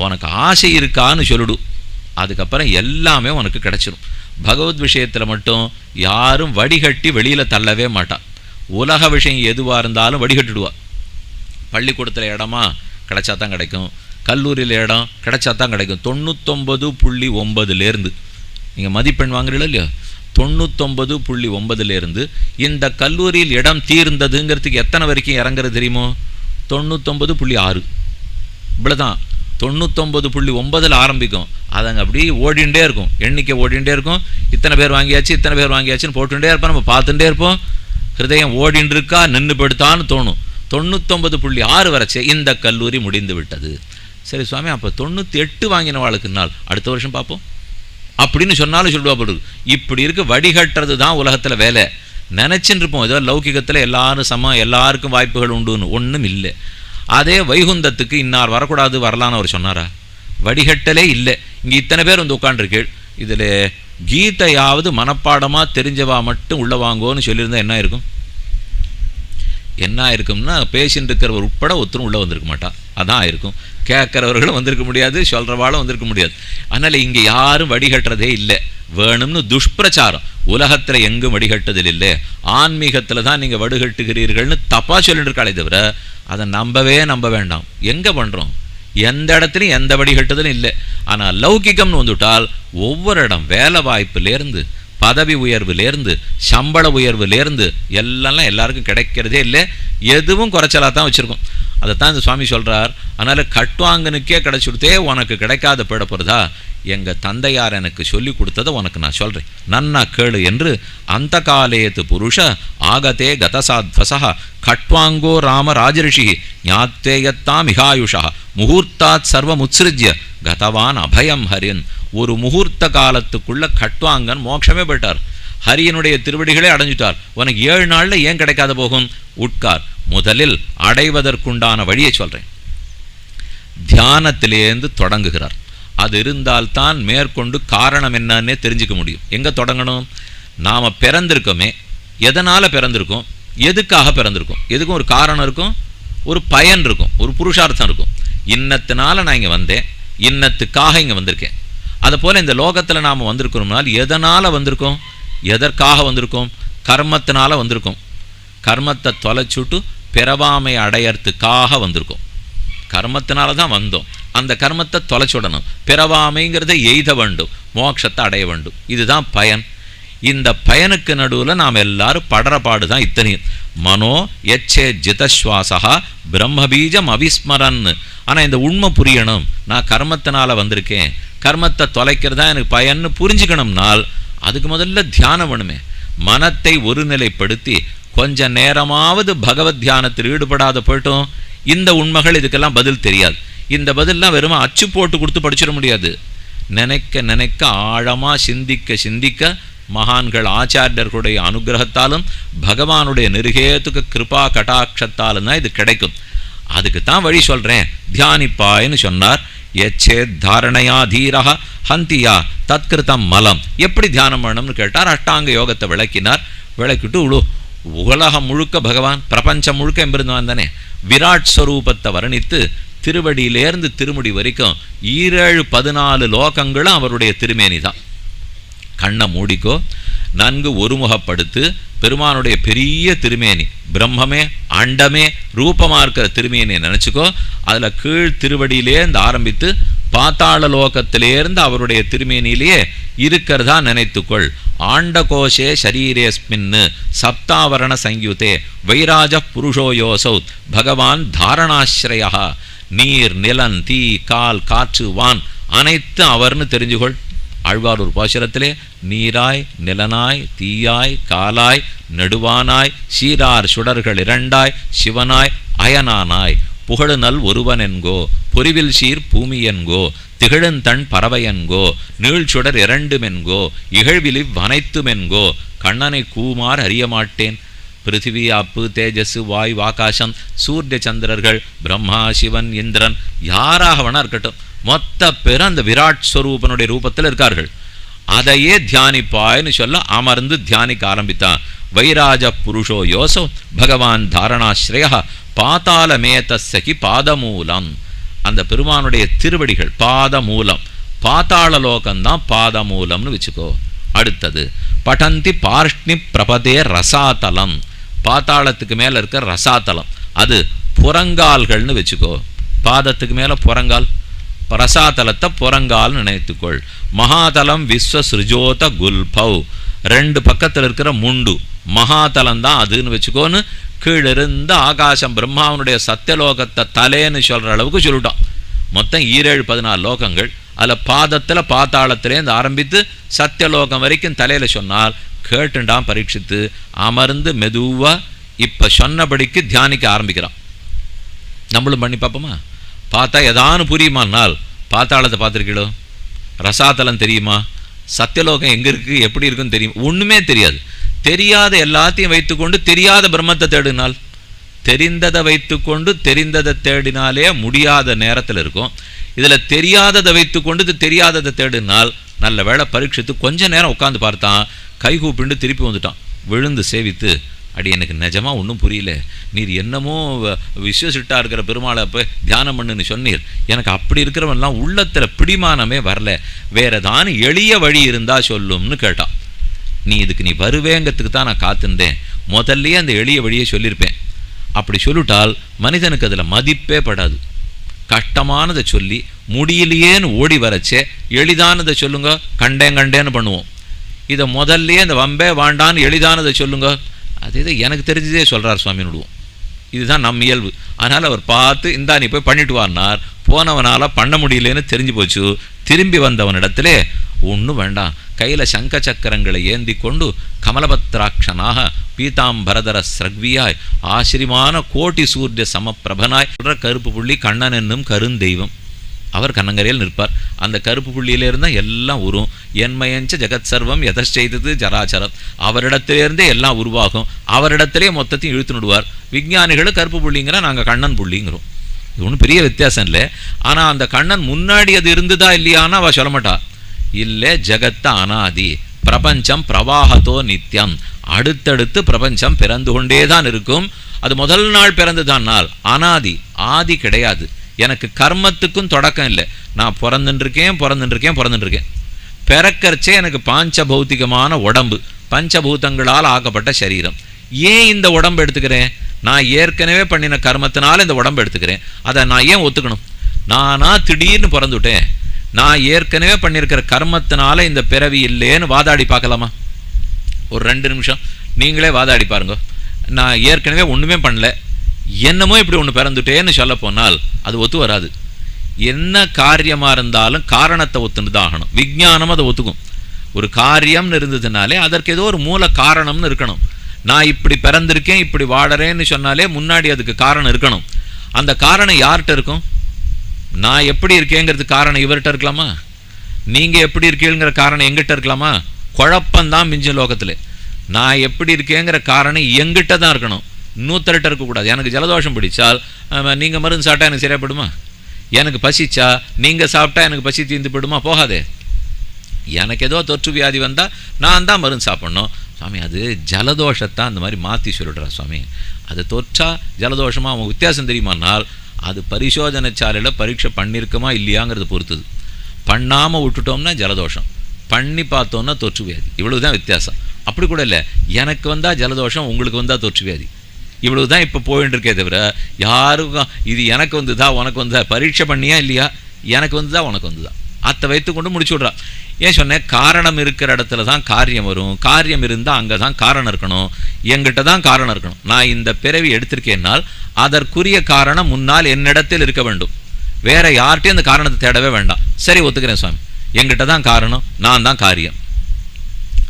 உனக்கு ஆசை இருக்கான்னு சொல்லிடு. அதுக்கப்புறம் எல்லாமே உனக்கு கிடச்சிடும் பகவத் விஷயத்தில் மட்டும் யாரும் வடிகட்டி வெளியில் தள்ளவே மாட்டான். உலக விஷயம் எதுவாக இருந்தாலும் வடிகட்டிடுவா. பள்ளிக்கூடத்தில் இடமா கிடைச்சா தான் கிடைக்கும். கல்லூரியில் இடம் கிடைச்சா தான் கிடைக்கும். தொண்ணூத்தொம்பது புள்ளி ஒன்பதுலேருந்து நீங்கள் மதிப்பெண் வாங்குறீங்களோ இல்லையா? தொண்ணூத்தொம்பது புள்ளி ஒன்பதுலேருந்து இந்த கல்லூரியில் இடம் தீர்ந்ததுங்கிறதுக்கு எத்தனை வரைக்கும் இறங்குறது தெரியுமோ? தொண்ணூத்தொம்பது புள்ளி ஆறு. இவ்வளோதான் தொண்ணூத்தொம்பது புள்ளி ஒன்பதில் ஆரம்பிக்கும். அதங்க அப்படியே ஓடிண்டே இருக்கும். எண்ணிக்கை ஓடிண்டே இருக்கும். இத்தனை பேர் வாங்கியாச்சு இத்தனை பேர் வாங்கியாச்சுன்னு போட்டுகிட்டே இருப்போம். நம்ம பார்த்துட்டே இருப்போம். ஹிருதயம் ஓடின்னு இருக்கா நின்று படுத்தான்னு தோணும். தொண்ணூத்தொம்பது புள்ளி ஆறு வரைச்சே இந்த கல்லூரி முடிந்து விட்டது. சரி சுவாமி அப்போ தொண்ணூற்றி எட்டு வாங்கின வாழ்க்கு நாள் அடுத்த வருஷம் பார்ப்போம். அப்படின்னு சொன்னாலும் சொல்லுவா போட்டு இப்படி இருக்க வடிகட்டுறது தான் உலகத்தில் வேலை. நினச்சின்னு இருப்போம் ஏதோ லௌகிகத்தில் எல்லாரும் சமம் எல்லாருக்கும் வாய்ப்புகள் உண்டுன்னு. ஒன்றும் இல்லை. அதே வைகுந்தத்துக்கு இன்னார் வரக்கூடாது வரலான்னு அவர் சொன்னாரா? வடிகட்டலே இல்லை. இங்கே இத்தனை பேர் வந்து உட்காண்டிருக்கு இதில் கீதையாவது மனப்பாடமாக தெரிஞ்சவா மட்டும் உள்ள வாங்கோன்னு சொல்லியிருந்தா என்ன இருக்கும் என்ன இருக்கும்னா பேஷண்ட் இருக்கிறவர் உட்பட ஒருத்தரும் உள்ளே வந்திருக்க மாட்டா. அதான் இருக்கும் கேட்குறவர்களும் வந்திருக்க முடியாது சொல்கிறவாளும் வந்திருக்க முடியாது. அதனால் இங்கே யாரும் வடிகட்டுறதே இல்லை. வேணும்னு துஷ்பிரச்சாரம். உலகத்தில் எங்கும் வடிகட்டுதல் இல்லை. ஆன்மீகத்தில் தான் நீங்கள் வடிகட்டுகிறீர்கள்னு தப்பாக சொல்லிட்டு இருக்காளே தவிர அதை நம்பவே நம்ப வேண்டாம். எங்கே பண்ணுறோம் எந்த இடத்துலையும் எந்த வடிகட்டுதலும் இல்லை. ஆனால் லௌகிகம்னு வந்துவிட்டால் ஒவ்வொரு இடம் வேலை வாய்ப்புலேருந்து பதவி உயர்வுலேருந்து சம்பள உயர்வுலேருந்து எல்லாம் எல்லாருக்கும் கிடைக்கிறதே இல்லை. எதுவும் குறைச்சலாக தான் வச்சுருக்கோம். அதைத்தான் இந்த சுவாமி சொல்கிறார் அதனால் கட்டுவாங்கனுக்கே கிடைச்சுடுத்தே உனக்கு கிடைக்காத போயிட போகிறதா எங்கள் தந்தையார் எனக்கு சொல்லி கொடுத்ததை உனக்கு நான் சொல்கிறேன் நன்னா கேளு என்று அந்த காலேத்து புருஷ ஆகதே கதசாத்வசா கட்வாங்கோ ராம ராஜரிஷி ஞாத்தேயத்தாம் மிகாயுஷா முகூர்த்தாத் சர்வமுத்சிருஜ்ய கதவான் அபயம் ஹரின். ஒரு முகூர்த்த காலத்துக்குள்ள கட்வாங்கன் மோட்சமே போயிட்டார். ஹரியனுடைய திருவடிகளை அடைஞ்சிட்டார். உனக்கு ஏழு நாளில் ஏன் கிடைக்காத போகும்? உட்கார். முதலில் அடைவதற்குண்டான வழியை சொல்கிறேன் தியானத்திலேருந்து தொடங்குகிறார். அது இருந்தால்தான் மேற்கொண்டு காரணம் என்னன்னே தெரிஞ்சுக்க முடியும். எங்கே தொடங்கணும்? நாம் பிறந்திருக்கோமே. எதனால் பிறந்திருக்கோம்? எதுக்காக பிறந்திருக்கோம்? எதுக்கும் ஒரு காரணம் இருக்கும்? ஒரு பயன் இருக்கும். ஒரு புருஷார்த்தம் இருக்கும். இன்னத்தினால நான் இங்கே வந்தேன். இன்னத்துக்காக இங்கே வந்திருக்கேன். அதை போல் இந்த லோகத்தில் நாம் வந்திருக்கிறோம்னால் எதனால் வந்திருக்கோம்? எதற்காக வந்திருக்கோம்? கர்மத்தினால் வந்திருக்கோம். கர்மத்தை தொலைச்சுட்டு பிறவாமை அடையறதுக்காக வந்திருக்கோம். கர்மத்தினால தான் வந்தோம். அந்த கர்மத்தை தொலைச்சுடணும் பிறவாமைங்கிறத எய்த வேண்டும். மோட்சத்தை அடைய வேண்டும். இதுதான் பயன். இந்த பயனுக்கு நடுவில் நாம் எல்லாரும் படுற பாடு தான் இத்தனையும். மனோ எச்சே ஜிதஸ்வாசா பிரம்மபீஜம் அவிஸ்மரன் ஆனால் இந்த உண்மை புரியணும். நான் கர்மத்தினால் வந்திருக்கேன். கர்மத்தை தொலைக்கிறதா எனக்கு பயன்னு புரிஞ்சுக்கணும்னால் அதுக்கு முதல்ல தியானம் வேணுமே. மனத்தை ஒருநிலைப்படுத்தி கொஞ்ச நேரமாவது பகவத் தியானத்தில் ஈடுபடாத போயிட்டோம். இந்த உண்மைகள் இதுக்கெல்லாம் பதில் தெரியாது. இந்த பதிலெலாம் வெறும் அச்சு போட்டு கொடுத்து படிச்சிட முடியாது. நினைக்க நினைக்க ஆழமாக சிந்திக்க சிந்திக்க மகான்கள் ஆச்சாரியர்களுடைய அனுகிரகத்தாலும் பகவானுடைய நிருகேத்துக்கு கிருபா கட்டாட்சத்தாலும் தான் இது கிடைக்கும். அதுக்கு தான் வழி சொல்கிறேன் தியானிப்பாய்ன்னு சொன்னார். எச்சேத் தாரணையா தீரா ஹந்தியா தத்கிருதம் மலம். எப்படி தியானம் பண்ணணும்னு கேட்டார். அஷ்டாங்க யோகத்தை விளக்கினார். விளக்கிட்டு உழு உலகம் முழுக்க பகவான் பிரபஞ்சம் முழுக்க எம்பிருந்தவன் தானே. விராட் ஸ்வரூபத்தை வர்ணித்து திருவடியிலேருந்து திருமுடி வரைக்கும் ஈரேழு பதினாலு லோகங்களும் அவருடைய திருமேனி தான் கண்ணை மூடிக்கோ நன்கு ஒருமுகப்படுத்து பெருமானுடைய பெரிய திருமேனி பிரம்மமே அண்டமே ரூபமாக இருக்கிற திருமேனியை நினச்சிக்கோ அதில் கீழ் திருவடியிலேருந்து ஆரம்பித்து பாத்தாள லோகத்திலேருந்து அவருடைய திருமேனியிலேயே இருக்கிறதா நினைத்துக்கொள். ஆண்டகோஷே ஷரீரேஸ்மின்னு சப்தாவரண சங்கியுதே வைராஜ புருஷோ யோசௌ பகவான் தாரணாசிரயா நீர் நிலன் தீ கால் காற்று வான் அனைத்து அவர்னு தெரிஞ்சுகொள். ஆழ்வாரூர் பாசுரத்திலே நீராய் நிலனாய் தீயாய் காலாய் நெடுவானாய் சீரார் சுடர்கள் இரண்டாய் சிவனாய் அயனானாய். புகழுநல் ஒருவனென்கோ பொறிவில் சீர் பூமியென்கோ என்கோ பறவையென்கோ பறவையன்கோ நீழ்ச்சுடர் இரண்டுமென்கோ இகழ்விலி வனைத்துமென்கோ கண்ணனை கூமார் அறியமாட்டேன். பிருத்திவி அப்பு தேஜஸு வாயு ஆகாசம் சூரிய சந்திரர்கள் பிரம்மா சிவன் இந்திரன் யாராக வேணா இருக்கட்டும். மொத்த பேர் அந்த விராட் ஸ்வரூபனுடைய ரூபத்தில் இருக்கார்கள். அதையே தியானிப்பாய்னு சொல்ல அமர்ந்து தியானிக்க ஆரம்பித்தான். வைராஜ புருஷோ யோசோ பகவான் தாரணாஸ்ரய பாதாளமேதஸ்ஸகி பாதமூலம். அந்த பெருமானுடைய திருவடிகள் பாத மூலம் பாத்தாள லோகம்தான் பாத மூலம்னு வச்சுக்கோ. அடுத்தது படந்தி பார்ஷ்ணி பிரபதே ரசாதலம். பாத்தாளத்துக்கு மேலே இருக்க ரசாத்தலம் அது புறங்கால்கள்னு வச்சுக்கோ. பாதத்துக்கு மேலே புறங்கால். ரசாதலத்தை புறங்கால் நினைத்துக்கொள். மகாதலம் விஸ்வ சிருஜோத குல்பவ். ரெண்டு பக்கத்தில் இருக்கிற முண்டு. மகாதலம் தான் அதுன்னு வச்சுக்கோன்னு கீழிருந்து ஆகாசம் பிரம்மாவனுடைய சத்தியலோகத்தை தலைன்னு சொல்கிற அளவுக்கு சொல்லிட்டோம் மொத்தம் ஈரேழு பதினாலு லோகங்கள். அதில் பாதத்தில் பாத்தாளத்திலேருந்து ஆரம்பித்து சத்தியலோகம் வரைக்கும் தலையில் சொன்னால் கேட்டுண்டான் பரீட்சித்து. அமர்ந்து மெதுவாக இப்போ சொன்னபடிக்கு தியானிக்க ஆரம்பிக்கிறான். நம்மளும் பண்ணி பார்ப்போமா? பார்த்தா எதானு புரியுமானால் பாத்தாளத்தை பார்த்துருக்கீளோ? ரசாத்தலம் தெரியுமா? சத்தியலோகம் எங்கே இருக்குது எப்படி இருக்குன்னு தெரியும். ஒன்றுமே தெரியாது. தெரியாத எல்லாத்தையும் வைத்துக்கொண்டு தெரியாத பிரம்மத்தை தேடினால் தெரிந்ததை வைத்துக்கொண்டு தெரிந்ததை தேடினாலே முடியாத நேரத்தில் இருக்கும். இதில் தெரியாததை வைத்துக்கொண்டு இது தெரியாததை தேடினால் நல்ல வேளை பரீட்சித்து கொஞ்ச நேரம் உட்காந்து பார்த்தான். கை கூப்பிண்டு திருப்பி வந்துட்டான். விழுந்து சேவித்து அடி எனக்கு நிஜமா ஒன்றும் புரியல. நீர் என்னமோ வ- விஸ்வசிட்டா இருக்கிற பெருமாளை போய் தியானம் பண்ணுன்னு சொன்னீர். எனக்கு அப்படி இருக்கிறவன்லாம் உள்ளத்தில் பிடிமானமே வரல. வேற ஏதானு எளிய வழி இருந்தா சொல்லும்னு கேட்டான். நீ இதுக்கு நீ வருவேங்கிறதுக்கு தான் நான் காத்திருந்தேன். முதல்லயே அந்த எளிய வழியை சொல்லியிருப்பேன் அப்படி சொல்லிட்டால் மனிதனுக்கு அதில் மதிப்பே படாது. கஷ்டமானதை சொல்லி முடியலையேன்னு ஓடி வரச்சே எளிதானதை சொல்லுங்க கண்டேன் கண்டேன்னு பண்ணுவோம். இதை முதல்லயே இந்த வம்பே வாண்டான்னு எளிதானதை சொல்லுங்க. அது இது எனக்கு தெரிஞ்சதே சொல்கிறார் சுவாமி விடுவோம் இதுதான் நம் இயல்பு. அதனால் அவர் பார்த்து இந்தா நீ போய் பண்ணிட்டு வான்னார் போனவனால் பண்ண முடியலன்னு தெரிஞ்சு போச்சு. திரும்பி வந்தவனிடத்திலே ஒன்றும் வேண்டாம். கையில் சங்க சக்கரங்களை ஏந்தி கொண்டு கமலபத்ராட்சனாக பீதாம்பரதர ஸ்ரக்வியாய் ஆசிரியமான கோட்டி சூரிய சமப்பிரபனாய் கருப்பு புள்ளி கண்ணன் என்னும் கருந்தெய்வம். அவர் கண்ணங்கரையில் நிற்பார். அந்த கருப்பு புள்ளியிலிருந்து எல்லாம் உரும் என்மயஞ்ச ஜெகத் சர்வம் எதச்செய்தது ஜராச்சரம். அவரிடத்திலிருந்தே எல்லாம் உருவாகும். அவரிடத்திலே மொத்தத்தையும் இழுத்து விடுவார் விஞ்ஞானிகளும் கருப்பு புள்ளிங்கிற நாங்கள் கண்ணன் புள்ளிங்கிறோம். இது ஒன்றும் பெரிய வித்தியாசம் இல்லை. ஆனால் அந்த கண்ணன் முன்னாடி அது இருந்ததா இல்லையான்னு அவள் சொல்ல மாட்டா. இல்லை ஜெகத்த அனாதி. பிரபஞ்சம் பிரவாகத்தோ நித்தியம் அடுத்தடுத்து பிரபஞ்சம் பிறந்து கொண்டே தான் இருக்கும். அது முதல் நாள் பிறந்துதான் நாள் அனாதி ஆதி கிடையாது. எனக்கு கர்மத்துக்கும் தொடக்கம் இல்லை. நான் பிறந்துட்டுருக்கேன் பிறந்துட்டுருக்கேன் பிறந்துட்டுருக்கேன் பிறக்கிறச்சே எனக்கு பாஞ்ச பௌத்திகமான உடம்பு பஞ்சபூதங்களால் ஆக்கப்பட்ட சரீரம். ஏன் இந்த உடம்பு எடுத்துக்கிறேன்? நான் ஏற்கனவே பண்ணின கர்மத்தினால இந்த உடம்பு எடுத்துக்கிறேன். அதை நான் ஏன் ஒத்துக்கணும்? நானா திடீர்னு பிறந்துட்டேன். நான் ஏற்கனவே பண்ணியிருக்கிற கர்மத்தினால இந்த பிறவி இல்லைன்னு வாதாடி பார்க்கலாமா? ஒரு ரெண்டு நிமிஷம். நீங்களே வாதாடி பாருங்க. நான் ஏற்கனவே ஒன்றுமே பண்ணல. என்னமோ இப்படி ஒன்று பிறந்துட்டேன்னு சொல்ல போனால் அது ஒத்து வராது. என்ன காரியமாக இருந்தாலும் காரணத்தை ஒத்துன்னு தான் ஆகணும். விஜானம் அதை ஒத்துக்கும். ஒரு காரியம்னு இருந்ததுனாலே அதற்கு ஏதோ ஒரு மூல காரணம்னு இருக்கணும். நான் இப்படி பிறந்திருக்கேன் இப்படி வாழறேன்னு சொன்னாலே முன்னாடி அதுக்கு காரணம் இருக்கணும். அந்த காரணம் யார்கிட்ட இருக்கும்? நான் எப்படி இருக்கேங்கிறதுக்கு காரணம் இவர்கிட்ட இருக்கலாமா? நீங்கள் எப்படி இருக்கீங்கிற காரணம் எங்கிட்ட இருக்கலாமா? குழப்பம்தான் மிஞ்சும் லோகத்தில். நான் எப்படி இருக்கேங்கிற காரணம் எங்கிட்ட தான் இருக்கணும். இன்னொருத்தர்கிட்ட இருக்கக்கூடாது எனக்கு ஜலதோஷம் பிடிச்சால் நீங்கள் மருந்து சாப்பிட்டா எனக்கு சரியாகப்படுமா எனக்கு பசிச்சா நீங்கள் சாப்பிட்டா எனக்கு பசி தீர்ந்து போயிடுமா? போகாதே. எனக்கு ஏதோ தொற்று வியாதி வந்தால் நான் தான் மருந்து சாப்பிட்ணும். சுவாமி அது ஜலதோஷத்தை அந்த மாதிரி மாற்றி சொல்லிடுறா சுவாமி. அது தொற்றா ஜலதோஷமாக அவங்க வித்தியாசம் தெரியுமானால் அது பரிசோதனை சாலையில் பரீட்சை பண்ணியிருக்கமா இல்லையாங்கிறத பொறுத்துது. பண்ணாமல் விட்டுட்டோம்னா ஜலதோஷம். பண்ணி பார்த்தோம்னா தொற்று வியாதி. இவ்வளவு தான் வித்தியாசம். அப்படி கூட இல்லை. எனக்கு வந்தால் ஜலதோஷம் உங்களுக்கு வந்தால் தொற்று வியாதி. இவ்வளவு தான் இப்போ போயின்னு இருக்கே தவிர யாருக்கும் இது எனக்கு வந்துதா உனக்கு வந்து பரீட்சை பண்ணியா இல்லையா? எனக்கு வந்துதா உனக்கு வந்துதான் அத்தை வைத்து கொண்டு முடிச்சு விட்றா. ஏன் சொன்னேன்? காரணம் இருக்கிற இடத்துல தான் காரியம் வரும். காரியம் இருந்தால் அங்கே தான் காரணம் இருக்கணும். எங்கிட்ட தான் காரணம் இருக்கணும். நான் இந்த பிறவி எடுத்திருக்கேன்னால் அதற்குரிய காரணம் முன்னால் என்னிடத்தில் இருக்க வேண்டும். வேற யார்கிட்டையும் அந்த காரணத்தை தேடவே வேண்டாம். சரி ஒத்துக்கிறேன் சுவாமி. எங்கிட்ட தான் காரணம் நான் தான் காரியம்.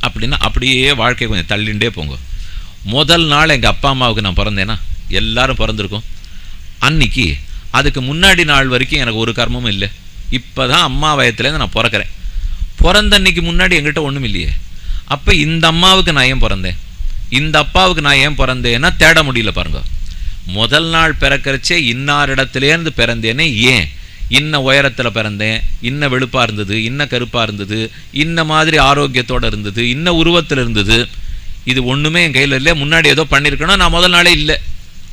அப்படின்னா அப்படியே வாழ்க்கையை கொஞ்சம் தள்ளிண்டே போங்க. முதல் நாள் எங்கள் அப்பா அம்மாவுக்கு நான் பிறந்தேனா? எல்லாரும் பிறந்திருக்கோம். அன்னைக்கு அதுக்கு முன்னாடி நாள் வரைக்கும் எனக்கு ஒரு கர்மமும் இல்லை. இப்போ தான் அம்மா வயத்துலேருந்து நான் பிறக்கிறேன். பிறந்த அன்னைக்கு முன்னாடி எங்கிட்ட ஒன்றும் இல்லையே. அப்போ இந்த அம்மாவுக்கு நான் ஏன் பிறந்தேன்? இந்த அப்பாவுக்கு நான் ஏன் பிறந்தேன்னா தேட முடியல பாருங்க. முதல் நாள் பிறக்கிறச்சே இன்னாரிடத்துலேருந்து பிறந்தேனே ஏன்? இன்ன உயரத்தில் பிறந்தேன் இன்ன வெளுப்பாக இருந்தது இன்ன கருப்பாக இருந்தது இன்ன மாதிரி ஆரோக்கியத்தோடு இருந்தது இன்ன உருவத்தில் இருந்தது. இது ஒன்றுமே என் கையில் இல்லை முன்னாடி ஏதோ பண்ணியிருக்கணும் நான் முதல் நாளே இல்லை.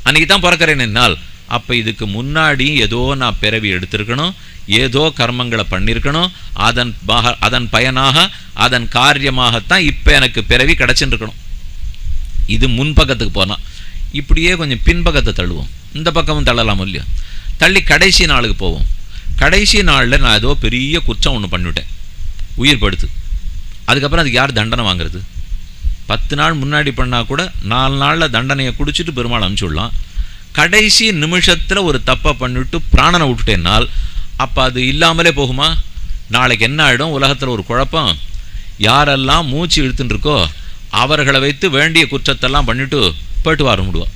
அன்றைக்கி தான் பிறக்கிறேன் என்னால். அப்போ இதுக்கு முன்னாடி ஏதோ நான் பிறவி எடுத்திருக்கணும் ஏதோ கர்மங்களை பண்ணியிருக்கணும் அதன் பக அதன் பயனாக அதன் காரியமாகத்தான் இப்போ எனக்கு பிறவி கிடச்சின்னு இருக்கணும் இது முன்பக்கத்துக்கு போனால் இப்படியே கொஞ்சம் பின்பக்கத்தை தள்ளுவோம். இந்த பக்கமும் தள்ளலாம் இல்லையோ? தள்ளி கடைசி நாளுக்கு போவோம். கடைசி நாளில் நான் ஏதோ பெரிய குற்றம் ஒன்று பண்ணிவிட்டேன். உயிர் படுத்து. அதுக்கப்புறம் அதுக்கு யார் தண்டனை வாங்குறது? பத்து நாள் முன்னாடி பண்ணால் கூட நாலு நாளில் தண்டனையை குடிச்சிட்டு பெருமாள் அனுப்பிச்சுடலாம். கடைசி நிமிஷத்தில் ஒரு தப்பை பண்ணிவிட்டு பிராணனை விட்டுட்டேன்னால் அப்போ அது இல்லாமலே போகுமா? நாளைக்கு என்ன ஆகிடும் உலகத்தில் ஒரு குழப்பம். யாரெல்லாம் மூச்சு இழுத்துன்னு இருக்கோ அவர்களை வைத்து வேண்டிய குற்றத்தெல்லாம் பண்ணிவிட்டு போயிட்டு வர முடியும்.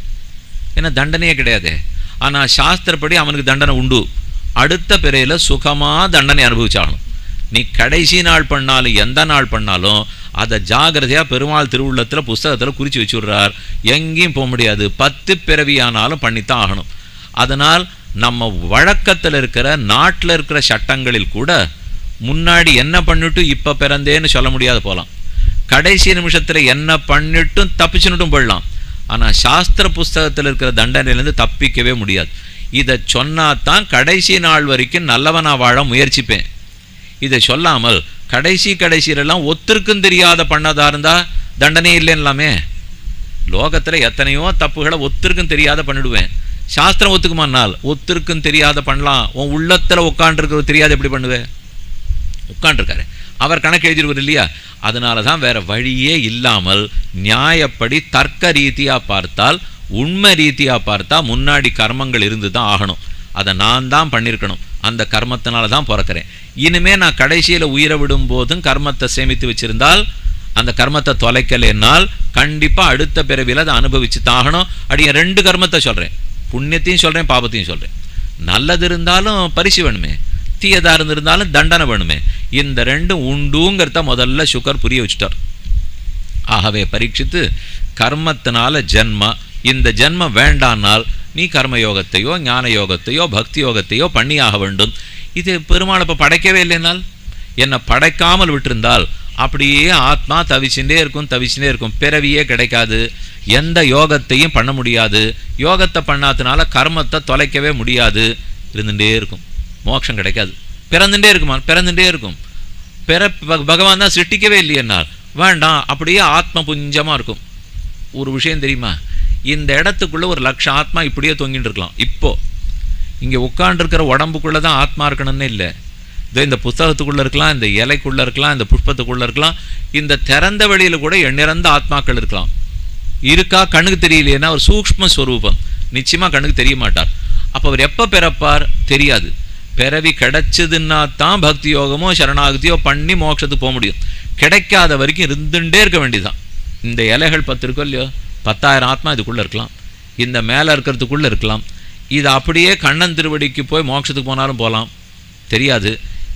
ஏன்னா தண்டனையே கிடையாது. ஆனால் சாஸ்திரப்படி அவனுக்கு தண்டனை உண்டு. அடுத்த பிறையில் சுகமாக தண்டனை அனுபவிச்சாகணும். நீ கடைசி நாள் பண்ணாலும் எந்த நாள் பண்ணாலும் அதை ஜாகிரதையாக பெருமாள் திருவுள்ளத்தில் புஸ்தகத்தில் குறித்து வச்சுடுறார். எங்கேயும் போக முடியாது. பத்து பிறவியானாலும் பண்ணித்தான் ஆகணும். அதனால் நம்ம வழக்கத்தில் இருக்கிற நாட்டில் இருக்கிற சட்டங்களில் கூட முன்னாடி என்ன பண்ணிட்டு இப்போ பிறந்தேன்னு சொல்ல முடியாது போகலாம் கடைசி நிமிஷத்தில் என்ன பண்ணிட்டும் தப்பிச்சுன்னுட்டும் போயிடலாம். ஆனால் சாஸ்திர புஸ்தகத்தில் இருக்கிற தண்டனையிலேருந்து தப்பிக்கவே முடியாது. இதை சொன்னாதான் கடைசி நாள் வரைக்கும் நல்லவனாக வாழ முயற்சிப்பேன். இதை சொல்லாமல் கடைசி கடைசியிலெல்லாம் ஒத்திருக்கும் தெரியாத பண்ணதா இருந்தால் தண்டனை இல்லைன்னாமே லோகத்தில் எத்தனையோ தப்புகளை ஒத்திருக்கும் தெரியாத பண்ணிடுவேன். சாஸ்திரம் ஒத்துக்குமானால் ஒத்திருக்கும் தெரியாத பண்ணலாம். உன் உள்ளத்தில் உட்காண்டிருக்கிறது தெரியாத எப்படி பண்ணுவேன் உட்காண்டிருக்காரு அவர் கணக்கு எழுதிருவார் இல்லையா? அதனால தான் வேற வழியே இல்லாமல் நியாயப்படி தர்க்க ரீதியாக பார்த்தால் உண்மை ரீதியாக பார்த்தா முன்னாடி கர்மங்கள் இருந்து தான் ஆகணும். அதை நான் தான் பண்ணியிருக்கணும். அந்த கர்மத்தினால தான் பிறக்கிறேன். இனிமே நான் கடைசியில் உயிரை விடும் போதும் கர்மத்தை சேமித்து வச்சிருந்தால் அந்த கர்மத்தை தொலைக்கலைன்னால் கண்டிப்பாக அடுத்த பிறவியில் அதை அனுபவிச்சு தாகணும் அடிய ரெண்டு கர்மத்தை சொல்கிறேன் புண்ணியத்தையும் சொல்கிறேன் பாபத்தையும் சொல்கிறேன் நல்லது இருந்தாலும் பரிசு வேணுமே. தீயதாக இருந்திருந்தாலும் தண்டனை வேணுமே. இந்த ரெண்டும் உண்டுங்கிறத முதல்ல சுகர் புரிய வச்சுட்டார். ஆகவே பரீட்சித்து கர்மத்தினால ஜென்ம இந்த ஜென்மம் வேண்டானால் நீ கர்ம யோகத்தையோ ஞான யோகத்தையோ பக்தி யோகத்தையோ பண்ணியாக வேண்டும். இது பெருமாள் இப்போ படைக்கவே இல்லைனால் என்னை படைக்காமல் விட்டிருந்தால் அப்படியே ஆத்மா தவிச்சுட்டே இருக்கும் தவிச்சுட்டே இருக்கும். பிறவியே கிடைக்காது. எந்த யோகத்தையும் பண்ண முடியாது. யோகத்தை பண்ணாதனால கர்மத்தை தொலைக்கவே முடியாது. இருந்துகிட்டே இருக்கும். மோட்சம் கிடைக்காது. பிறந்துட்டே இருக்குமா? பிறந்துட்டே இருக்கும். பிற பக- பகவான் தான் சிருஷ்டிக்கவே இல்லையென்னால் வேண்டாம் அப்படியே ஆத்ம புஞ்சமாக இருக்கும். ஒரு விஷயம் தெரியுமா? இந்த இடத்துக்குள்ள ஒரு லட்சம் ஆத்மா இப்படியே தொங்கிட்டு இருக்கலாம். இப்போது இங்கே உட்காண்டிருக்கிற உடம்புக்குள்ளே தான் ஆத்மா இருக்கணும்னு இல்லை. இதோ இந்த புத்தகத்துக்குள்ளே இருக்கலாம் இந்த இலைக்குள்ளே இருக்கலாம் இந்த புஷ்பத்துக்குள்ளே இருக்கலாம் இந்த திறந்த வெளியில் கூட எண்ணிறந்த ஆத்மாக்கள் இருக்கலாம். இருக்கா கண்ணுக்கு தெரியலையேன்னா ஒரு சூக்ஷ்ம ஸ்வரூபம். நிச்சயமாக கண்ணுக்கு தெரிய மாட்டார். அப்போ அவர் எப்போ பிறப்பார்? தெரியாது. பிறவி கிடைச்சதுன்னா தான் பக்தி யோகமோ சரணாகதியோ பண்ணி மோட்சத்துக்கு போக முடியும். கிடைக்காத வரைக்கும் இருந்துட்டே இருக்க வேண்டியதுதான். இந்த இலைகள் பத்து இருக்கோ இல்லையோ? பத்தாயிரம் ஆத்மா இதுக்குள்ளே இருக்கலாம். இந்த மேலே இருக்கிறதுக்குள்ளே இருக்கலாம். இது அப்படியே கண்ணன் திருவடிக்கு போய் மோட்சத்துக்கு போனாலும் போகலாம் தெரியாது.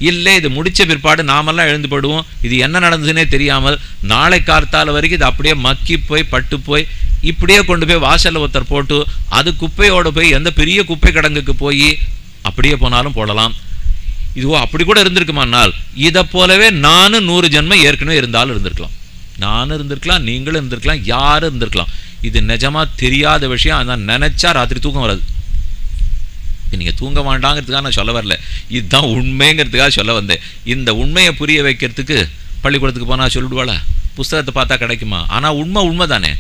இல்லை இது முடித்த பிற்பாடு நாமெல்லாம் எழுந்து போடுவோம் இது என்ன நடந்ததுன்னே தெரியாமல் நாளை கார்த்தால வரைக்கும் இது அப்படியே மக்கி போய் பட்டு போய் இப்படியே கொண்டு போய் வாசலில் ஒருத்தர் போட்டு அது குப்பையோடு போய் எந்த பெரிய குப்பை கிடங்குக்கு போய் அப்படியே போனாலும் போடலாம். இதுவோ அப்படி கூட இருந்திருக்குமானால் இதை போலவே நானும் நூறு ஜென்மம் ஏற்கனவே இருந்தாலும் இருந்திருக்கலாம். நானும் இருந்திருக்கலாம் நீங்களும் இருந்திருக்கலாம் யாரும் இருந்திருக்கலாம். இது நிஜமா தெரியாத விஷயம் அதான் நினச்சா ராத்திரி தூக்கம் வராது. நீங்கள் தூங்க வேண்டாங்கிறதுக்காக நான் சொல்ல வரல. இதுதான் உண்மைங்கிறதுக்காக சொல்ல வந்தேன். இந்த உண்மையை புரிய வைக்கிறதுக்கு பள்ளிக்கூடத்துக்கு போனால் சொல்லிடுவாளா? புஸ்தகத்தை பார்த்தா கிடைக்குமா? ஆனால் உண்மை உண்மை தானே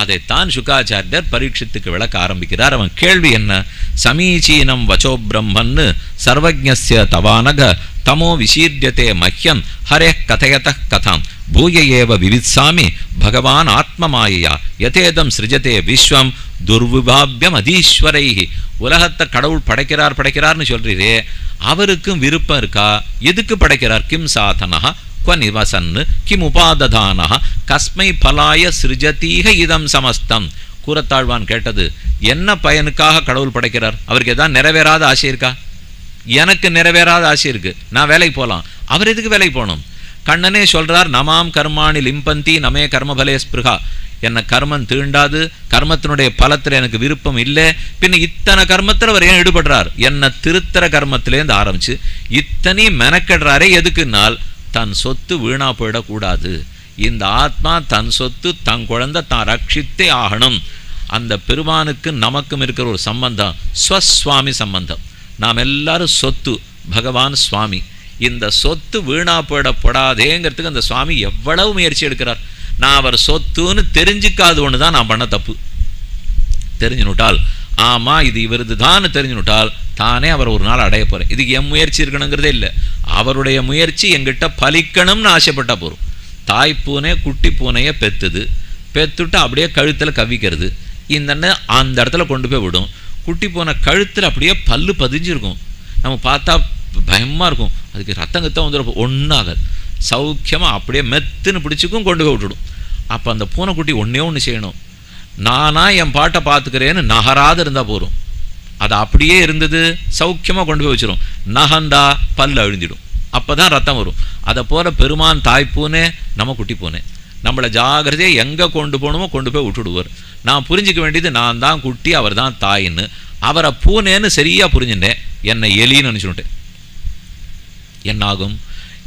அதைத்தான் சுகாச்சாரியர் பரீட்சத்துக்கு விளக்க ஆரம்பிக்கிறார். அவன் கேள்வி என்ன? சமீச்சீனம் வச்சோ பிரம்மன்னு சர்வஜஸ்ய தவானக தமோ விசீர்யத்தே மஹ்யம் ஹரே கதையத கதாம். பூய ஏவ விவித்சாமி பகவான் ஆத்மமாயையா? எதேதம் சிருஜதே விஸ்வம் துர்விபாபியம் அதீஸ்வரைஹி உலகத்தை கடவுள் படைக்கிறார் படைக்கிறார்னு சொல்கிறீரே அவருக்கும் விருப்பம் இருக்கா? எதுக்கு படைக்கிறார்? கிம் சாதனா குவ நிவசன் கிம் உபாததானா கஸ்மை பலாய சிருஜதீக இதம் சமஸ்தம். கூறத்தாழ்வான் கேட்டது என்ன பயனுக்காக கடவுள் படைக்கிறார்? அவருக்கு எதாவது நிறைவேறாத ஆசை இருக்கா? எனக்கு நிறைவேறாத ஆசை இருக்குது நான் வேலைக்கு போகலாம் அவர் எதுக்கு வேலைக்கு போகணும்? கண்ணனே சொல்றார் நமாம் கர்மாணி லிம்பந்தி நமே கர்மபலே ஸ்பிருகா என்ன கர்மம் தீண்டாது கர்மத்தினுடைய பலத்தில் எனக்கு விருப்பம் இல்லை. பின்ன இத்தனை கர்மத்தில் அவர் ஏன் ஈடுபடுறார்? என்ன திருத்தர கர்மத்திலேருந்து ஆரம்பிச்சு இத்தனையும் மெனக்கெடுறாரே எதுக்குன்னால் தன் சொத்து வீணா போயிடக்கூடாது. இந்த ஆத்மா தன் சொத்து தன் குழந்தை தான் ரட்சித்தே ஆகணும். அந்த பெருமானுக்கு நமக்கும் இருக்கிற ஒரு சம்பந்தம் ஸ்வஸ்வாமி சம்பந்தம். நாம் எல்லாரும் சொத்து பகவான் சுவாமி. இந்த சொத்து வீணா போயிடப்படாதேங்கிறதுக்கு அந்த சுவாமி எவ்வளவு முயற்சி எடுக்கிறார். நான் அவர் சொத்துன்னு தெரிஞ்சுக்காது ஒன்று தான் நான் பண்ண தப்பு. தெரிஞ்சுனுட்டால் ஆமாம் இது இவரது தான் தெரிஞ்சுனுட்டால் தானே அவர் ஒரு நாள் அடைய போகிறேன் இதுக்கு என் முயற்சி இருக்கணுங்கிறதே இல்லை. அவருடைய முயற்சி எங்கிட்ட பலிக்கணும்னு ஆசைப்பட்டா போதும். தாய் பூனை குட்டி பூனையை பெத்துது. பெத்துட்டு அப்படியே கழுத்தில் கவிக்கிறது இந்த அந்த இடத்துல கொண்டு போய் விடும். குட்டி பூனை கழுத்தில் அப்படியே பல்லு பதிஞ்சிருக்கும். நம்ம பார்த்தா பயமாக இருக்கும். அதுக்கு ரத்தம் கத்தம் வந்துடும் ஒன்றாகாது சௌக்கியமாக அப்படியே மெத்துன்னு பிடிச்சிக்கும் கொண்டு போய் விட்டுடும். அப்போ அந்த பூனைக்குட்டி ஒன்றே ஒன்று செய்யணும். நானாக என் பாட்டை பார்த்துக்கிறேன்னு நகராது இருந்தால் போதும். அது அப்படியே இருந்தது சௌக்கியமாக கொண்டு போய் வச்சிடும் நகந்தா பல் அழிஞ்சிடும் அப்போ தான் ரத்தம் வரும். அதை போகிற பெருமான் தாய் பூனே நம்ம குட்டி பூனே. நம்மளை ஜாகிரதையாக எங்கே கொண்டு போகணுமோ கொண்டு போய் விட்டுடுவார். நான் புரிஞ்சிக்க வேண்டியது நான் தான் குட்டி அவர் தான் தாயின்னு. அவரை பூனேன்னு சரியாக புரிஞ்சுட்டேன். என்னை எலின்னு நினச்சுட்டேன் என்னாகும்?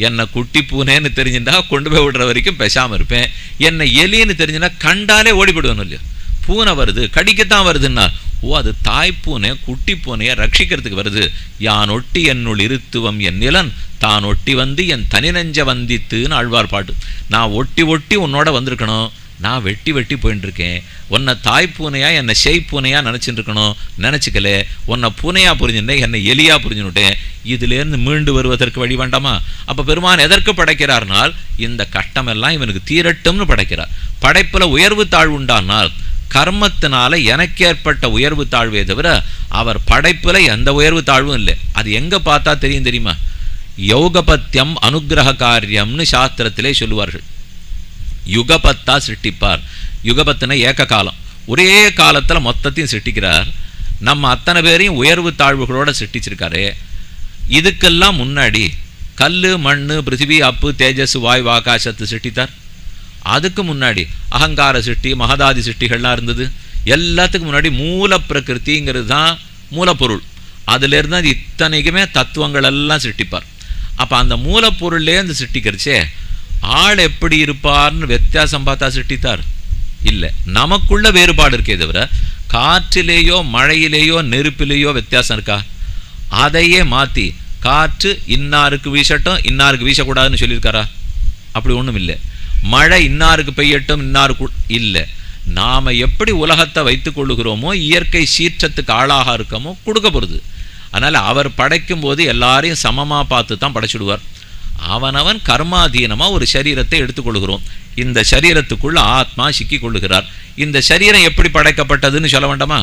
என்னை குட்டி பூனேன்னு தெரிஞ்சுட்டா கொண்டு போய் விடுற வரைக்கும் பேசாமல் இருப்பேன். என்னை எலின்னு தெரிஞ்சுன்னா கண்டாலே ஓடிவிடுவேன் இல்லையா? பூனை வருது கடிக்கத்தான் வருதுன்னா ஓ அது தாய் பூனை குட்டி பூனையை ரட்சிக்கிறதுக்கு வருது. யான் ஒட்டி என்னுள் இருத்துவம் என் நிலன் தான் ஒட்டி வந்து என் தனி நெஞ்ச வந்தித்துன்னு ஆழ்வார் பாட்டு. நான் ஒட்டி ஒட்டி உன்னோட வந்திருக்கணும். நான் வெட்டி வெட்டி போயின்னு இருக்கேன் உன்னை தாய் பூனையா என்னை செய் பூனையா நினச்சிட்டு இருக்கணும் நினச்சிக்கல உன்னை பூனையாக புரிஞ்சுட்டேன் என்னை எலியாக புரிஞ்சுட்டேன் இதுலேருந்து மீண்டு வருவதற்கு வழி வேண்டாமா? அப்போ பெருமான் எதற்கு படைக்கிறார்னால் இந்த கஷ்டமெல்லாம் இவனுக்கு தீரட்டும்னு படைக்கிறார். படைப்பில் உயர்வு தாழ்வு உண்டானால் கர்மத்தினால எனக்கு ஏற்பட்ட உயர்வு தாழ்வே தவிர அவர் படைப்பில் எந்த உயர்வு தாழ்வும் இல்லை. அது எங்கே பார்த்தா தெரியும் தெரியுமா? யோகபத்தியம் அனுகிரக காரியம்னு சாஸ்திரத்திலே சொல்லுவார்கள். யுகபத்தா சிருஷ்டிப்பார். யுகபத்தின ஏக்க காலம். ஒரே காலத்தில் மொத்தத்தையும் சிருஷ்டிக்கிறார். நம்ம அத்தனை பேரையும் உயர்வு தாழ்வுகளோட சிருஷ்டிச்சிருக்காரு. இதுக்கெல்லாம் முன்னாடி கல் மண் பிருத்திவி அப்பு தேஜஸ் வாயு ஆகாசத்து சிருஷ்டித்தார். அதுக்கு முன்னாடி அகங்கார சிருஷ்டி மகதாதி சிருஷ்டிகள்லாம் இருந்தது. எல்லாத்துக்கும் முன்னாடி மூல பிரகிருதிங்கிறது தான் மூலப்பொருள். அதுலேருந்து அது இத்தனைக்குமே தத்துவங்கள் எல்லாம் சிருஷ்டிப்பார். அப்போ அந்த மூலப்பொருள்லேருந்து சிருஷ்டிக்கிறச்சே ஆள் எப்படி இருப்பார்னு வித்தியாசம் பார்த்தா சிருஷ்டித்தார். இல்லை நமக்குள்ள வேறுபாடு இருக்கே தவிர காற்றிலேயோ மழையிலேயோ நெருப்பிலேயோ வித்தியாசம் இருக்கா? அதையே மாற்றி காற்று இன்னாருக்கு வீசட்டும் இன்னாருக்கு வீசக்கூடாதுன்னு சொல்லியிருக்காரா? அப்படி ஒன்றும் இல்லை. மழை இன்னாருக்கு பெய்யட்டும் இன்னாருக்கு இல்லை. நாம் எப்படி உலகத்தை வைத்து கொள்ளுகிறோமோ இயற்கை சீற்றத்துக்கு ஆளாக இருக்கமோ கொடுக்க போகிறது அதனால் அவர் படைக்கும் போது எல்லாரையும் சமமாக பார்த்து தான் படைச்சிடுவார். அவனவன் கர்மாதீனமாக ஒரு சரீரத்தை எடுத்துக்கொள்கிறோம் இந்த சரீரத்துக்குள்ள ஆத்மா சிக்கி கொள்ளுகிறார். இந்த சரீரம் எப்படி படைக்கப்பட்டதுன்னு சொல்ல வேண்டாமா?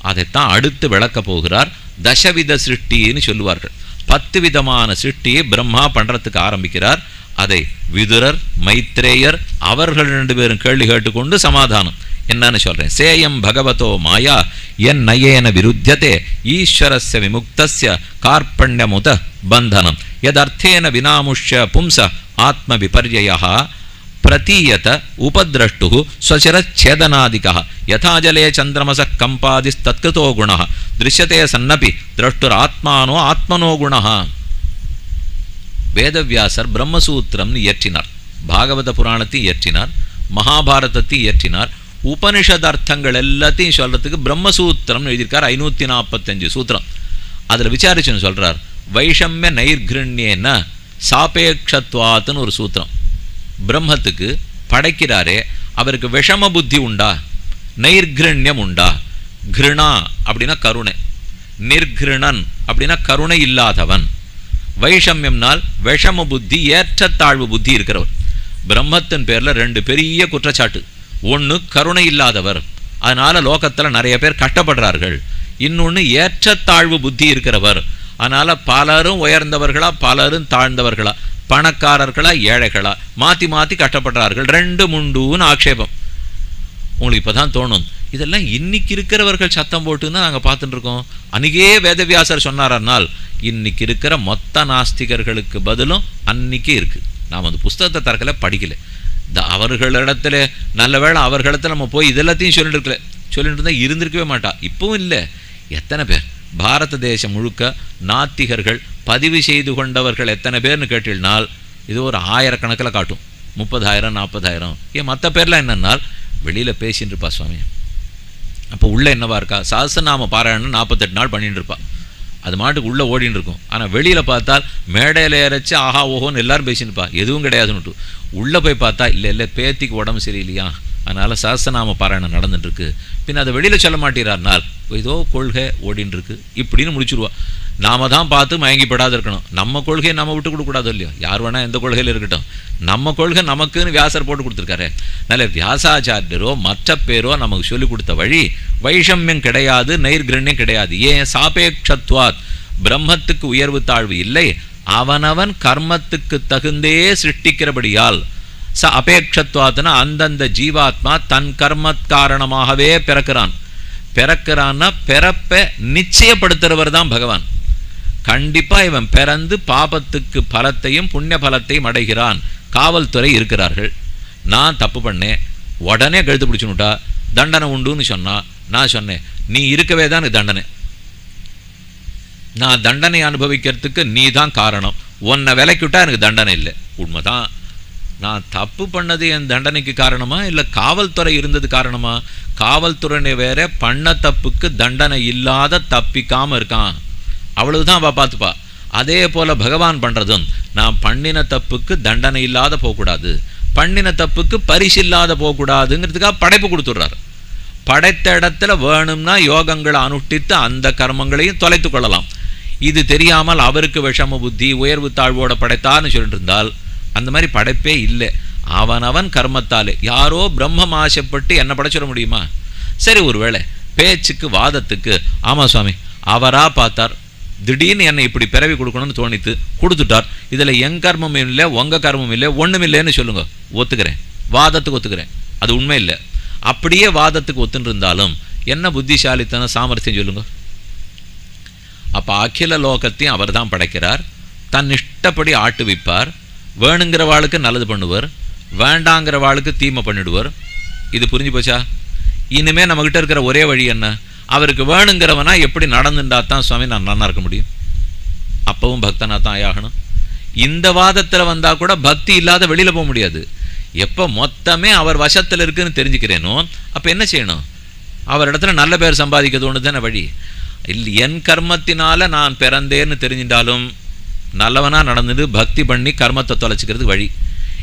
அதைத்தான் அடுத்து விளக்கப் போகிறார் தசவித சிருஷ்டின்னு சொல்லுவார்கள். பத்து விதமான சிருஷ்டியை பிரம்மா பண்ணுறதுக்கு ஆரம்பிக்கிறார். அதை விதுரர் மைத்ரேயர் அவர்கள் ரெண்டு பேரும் கேள்வி கேட்டுக்கொண்டு சமாதானம். என்னன்னு சொல்றேன். சேயம் பகவதோ மாயா என் நயேன விருத்தியதே ஈஸ்வரஸ்ய விமுக்தஸ்ய கார்பண்யமுத பந்தனம். எதர்த்தேன வினாமுஷ்ய பும்ச ஆத்ம விபர்யா பிரதீயத உபதிரஷ்டு ஸ்வசிரச்சேதனாதிக யதா ஜலே சந்திரமச கம்பாதிஸ்தத்கிருதோ குண திருஷ்யதே சன்னபி திரஷ்டுராத்மானோ ஆத்மனோ குண வேதவியாசர் பிரம்மசூத்திரம்னு இயற்றினார் பாகவத புராணத்தை இயற்றினார் மகாபாரதத்தை இயற்றினார் உபனிஷத் அர்த்தங்கள் எல்லாத்தையும் சொல்கிறதுக்கு பிரம்மசூத்திரம்னு எழுதியிருக்கார் ஐநூற்றி நாற்பத்தஞ்சு சூத்திரம்। அதில் விசாரிச்சுன்னு சொல்கிறார் வைஷம்ய நைர்கிருண்யேன சாபேக்ஷத்வாத்துன்னு ஒரு சூத்திரம். பிரம்மத்துக்கு படைக்கிறாரே அவருக்கு விஷம புத்தி உண்டா? நெர்கிருண்யம் உண்டா? கிருணா அப்படின்னா கருணை. நிர்கிருணன் அப்படின்னா கருணை இல்லாதவன். வைஷமியம்னால் விஷம புத்தி ஏற்றத்தாழ்வு புத்தி இருக்கிறவர். பிரம்மத்தின் பேரில் ரெண்டு பெரிய குற்றச்சாட்டு. ஒன்று கருணை இல்லாதவர். அதனால் லோகத்தில் நிறைய பேர் கஷ்டப்படுறார்கள். இன்னொன்று ஏற்றத்தாழ்வு புத்தி இருக்கிறவர். அதனால் பலரும் உயர்ந்தவர்களா பலரும் தாழ்ந்தவர்களா? பணக்காரர்களா ஏழைகளா? மாற்றி மாற்றி கஷ்டப்படுறார்கள் ரெண்டு முண்டுன்னு ஆக்ஷேபம். உங்களுக்கு இப்போ தான் தோணும். இதெல்லாம் இன்னைக்கு இருக்கிறவர்கள் சத்தம் போட்டுன்னு நாங்கள் பார்த்துட்டு இருக்கோம் அன்றைக்கே வேதவியாசர் சொன்னாரனால் இன்னைக்கு இருக்கிற மொத்த நாஸ்திகர்களுக்கு பதிலும் அன்னைக்கே இருக்குது நாம் அந்த புஸ்தகத்தை திறக்கல படிக்கல. இந்த அவர்களிடத்துல நல்ல வேளை அவர்களிடத்துல நம்ம போய் இதெல்லாத்தையும் சொல்லிட்டு இருக்கல. சொல்லிட்டு இருந்தால் இருந்திருக்கவே மாட்டா. இப்பவும் இல்லை. எத்தனை பேர்? பாரத தேசம் முழுக்க நாத்திகர்கள் பதிவு செய்து கொண்டவர்கள் எத்தனை பேர்னு கேட்டினால் இது ஒரு ஆயிரக்கணக்கில் காட்டும். முப்பதாயிரம் நாற்பதாயிரம். ஏன் மற்ற பேர்லாம் என்னென்னால் வெளியில் பேசின்னு இருப்பா சுவாமி. அப்போ உள்ளே என்னவா இருக்கா? சாசநாம பாராயணம் நாற்பத்தெட்டு நாள் பண்ணிட்டு இருப்பா அது மாட்டுக்கு உள்ளே ஓடின்னு இருக்கும் ஆனால் வெளியில் பார்த்தால் மேடையில் இறைச்சி ஆஹா ஓஹோன்னு எல்லாரும் பேசினுப்பா எதுவும் கிடையாதுன்னுட்டு. உள்ளே போய் பார்த்தா இல்லை இல்லை பேத்திக்கு உடம்பு சரியில்லையா? அதனால் சாஸ்திரநாம பாராயணம் நடந்துட்டுருக்கு. பின் பின்ன அதை வெளியில் சொல்ல மாட்டேறார்னால் ஏதோ கொள்கை ஓடின்னு இப்படின்னு முடிச்சுருவா. நாம தான் பார்த்து மயங்கிப்படாது இருக்கணும் நம்ம கொள்கையை நம்ம விட்டு கொடுக்கூடாது இல்லையோ? யார் வேணால் எந்த கொள்கையில் இருக்கட்டும். நம்ம கொள்கை நமக்குன்னு வியாசர் போட்டு கொடுத்துருக்காரு. அதனால் வியாசாச்சாரியரோ மற்ற பேரோ நமக்கு சொல்லி கொடுத்த வழி வைஷமியம் கிடையாது நைர்கிரண்யம் கிடையாது. ஏன்? சாபேக்ஷத்வாத். பிரம்மத்துக்கு உயர்வு தாழ்வு இல்லை. அவனவன் கர்மத்துக்கு தகுந்தே சிருஷ்டிக்கிறபடியால் ச அபேட்சத்வாத்னா அந்தந்த ஜீவாத்மா தன் கர்மத்காரணமாகவே பிறக்கிறான். பிறக்கிறான்னா பிறப்பை நிச்சயப்படுத்துறவர் தான் பகவான். கண்டிப்பாக இவன் பிறந்து பாபத்துக்கு பலத்தையும் புண்ணிய பலத்தையும் அடைகிறான். காவல்துறை இருக்கிறார்கள். நான் தப்பு பண்ணேன். உடனே கழுத்து பிடிச்சுனுட்டா தண்டனை உண்டுன்னு சொன்னால் நான் சொன்னேன். நீ இருக்கவே தான் எனக்கு தண்டனை. நான் தண்டனை அனுபவிக்கிறதுக்கு நீ தான் காரணம். உன்னை விலைக்கிட்டா எனக்கு தண்டனை இல்லை. உண்மைதான். நான் தப்பு பண்ணது என் தண்டனைக்கு காரணமா? இல்லை காவல்துறை இருந்தது காரணமா? காவல்துறை வேற பண்ண தப்புக்கு தண்டனை இல்லாத தப்பிக்காமல் இருக்கான். அவ்வளவுதான் அவ பார்த்துப்பா. அதே போல் பகவான் பண்ணுறதும் நான் பண்ணின தப்புக்கு தண்டனை இல்லாத போகக்கூடாது. பண்ணின தப்புக்கு பரிசு இல்லாத போகக்கூடாதுங்கிறதுக்காக படைப்பு கொடுத்துட்றாரு. படைத்த இடத்துல வேணும்னா யோகங்களை அனுஷ்டித்து அந்த கர்மங்களையும் தொலைத்து கொள்ளலாம். இது தெரியாமல் அவருக்கு விஷம புத்தி உயர்வு தாழ்வோட படைத்தான்னு சொல்லிட்டு இருந்தால் அந்த மாதிரி படைப்பே இல்லை. அவனவன் கர்மத்தாலே. யாரோ பிரம்மம் ஆசைப்பட்டு என்ன படைச்சிட முடியுமா? சரி ஒருவேளை. பேச்சுக்கு வாதத்துக்கு. ஆமா சுவாமி. அவரா பார்த்தார். திடீர்னு என்னை இப்படி பிறவி கொடுக்கணும்னு தோணித்து கொடுத்துட்டார். இதுல என் கர்மம் இல்லை உங்க கர்மம் இல்லை ஒன்றும் இல்லைன்னு சொல்லுங்க. ஒத்துக்கிறேன். வாதத்துக்கு ஒத்துக்கிறேன். அது உண்மை இல்லை. அப்படியே வாதத்துக்கு ஒத்துன்னு இருந்தாலும் என்ன புத்திசாலித்தனம் சாமர்த்தியம் சொல்லுங்க. அப்ப அகில லோகத்தையும் அவர் தான் படைக்கிறார். தன் இஷ்டப்படி ஆட்டுவிப்பார். வேணுங்கிறவாளுக்கு நல்லது பண்ணுவார் வேண்டாங்கிறவாளுக்கு தீமை பண்ணிடுவார். இது புரிஞ்சு போச்சா? இனிமே நம்மக்கிட்ட இருக்கிற ஒரே வழி என்ன? அவருக்கு வேணுங்கிறவனா எப்படி நடந்துட்டா தான் சுவாமி நான் நல்லா இருக்க முடியும். அப்பவும் பக்தனா தான் ஆகணும் இந்த வாதத்தில் வந்தால் கூட பக்தி இல்லாத வெளியில் போக முடியாது. எப்போ மொத்தமே அவர் வசத்தில் இருக்குன்னு தெரிஞ்சுக்கிறேனோ அப்போ என்ன செய்யணும்? அவர் இடத்துல நல்ல பேர் சம்பாதிக்கிறது ஒன்று தானே வழி. இல்லை என் கர்மத்தினால நான் பிறந்தேன்னு தெரிஞ்சிட்டாலும் நல்லவனாக நடந்தது பக்தி பண்ணி கர்மத்தை தொலைச்சிக்கிறதுக்கு வழி.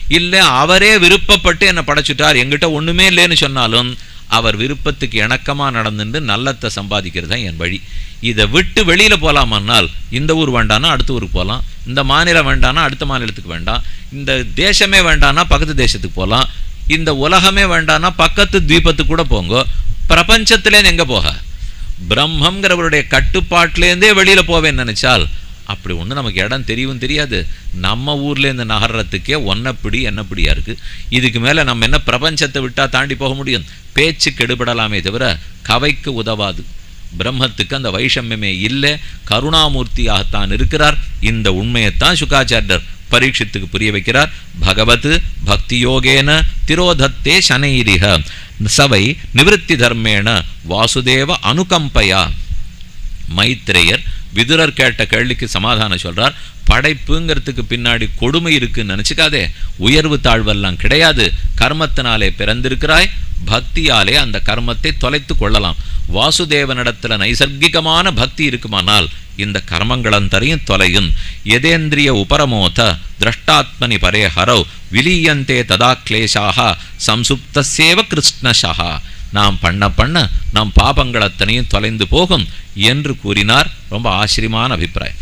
இல்லை அவரே விருப்பப்பட்டு என்னை படைச்சுட்டார் எங்கிட்ட ஒன்றுமே இல்லைன்னு சொன்னாலும் அவர் விருப்பத்துக்கு இணக்கமாக நடந்துட்டு நல்லத்தை சம்பாதிக்கிறது தான் என் வழி. இதை விட்டு வெளியில் போகலாமன்னால் இந்த ஊர் வேண்டானா அடுத்த ஊருக்கு போகலாம் இந்த மாநிலம் வேண்டானா அடுத்த மாநிலத்துக்கு வேண்டாம். இந்த தேசமே வேண்டானா பக்கத்து தேசத்துக்கு போகலாம் இந்த உலகமே வேண்டானா பக்கத்து தீபத்துக்கு கூட போங்க. பிரபஞ்சத்திலேருந்து எங்கே போக? பிரம்மங்கிறவருடைய கட்டுப்பாட்டிலேருந்தே வெளியில் போவேன்னு நினச்சால் அப்படி ஒண்ணு நமக்கு இடம் தெரியவும் தெரியாது. நம்ம ஊர்ல இருந்து நகர்றதுக்கே ஒன்னப்படி என்னப்படியா இருக்கு. இதுக்கு மேல நம்ம என்ன பிரபஞ்சத்தை விட்டா தாண்டி போக முடியும்? பேச்சு கெடுபடலாமே தவிர கவைக்கு உதவாது. பிரம்மத்துக்கு அந்த வைஷமியமே இல்லை. கருணாமூர்த்தியாகத்தான் இருக்கிறார். இந்த உண்மையைத்தான் சுகாச்சாரியர் பரீட்சித்துக்கு புரிய வைக்கிறார். பகவத் பக்தி யோகேன திரோதத்தே சனைரிக சவை நிவிருத்தி தர்மேன வாசுதேவ அனுகம்பையா. மைத்ரேயர் விதுரர் கேட்ட கேள்விக்கு சமாதானம் சொல்றார். படைப்புங்கிறதுக்கு பின்னாடி கொடுமை இருக்குன்னு நினைச்சுக்காதே. உயர்வு தாழ்வெல்லாம் கிடையாது. கர்மத்தினாலே பிறந்திருக்கிறாய். பக்தியாலே அந்த கர்மத்தை தொலைத்து கொள்ளலாம். வாசுதேவனிடத்தில் நைசர்கிகமான பக்தி இருக்குமானால் இந்த கர்மங்களந்தரையும் தொலையும். எதேந்திரிய உபரமோத திரஷ்டாத்மனி பரே ஹரவ் விலீயந்தே ததா கிளேஷாக சம்சுப்தசேவ கிருஷ்ணஷா நாம் பண்ண பண்ண நம் பாபங்கள் அத்தனையும் தொலைந்து போகும் என்று கூறினார். ரொம்ப ஆச்சரியமான அபிப்பிராயம்.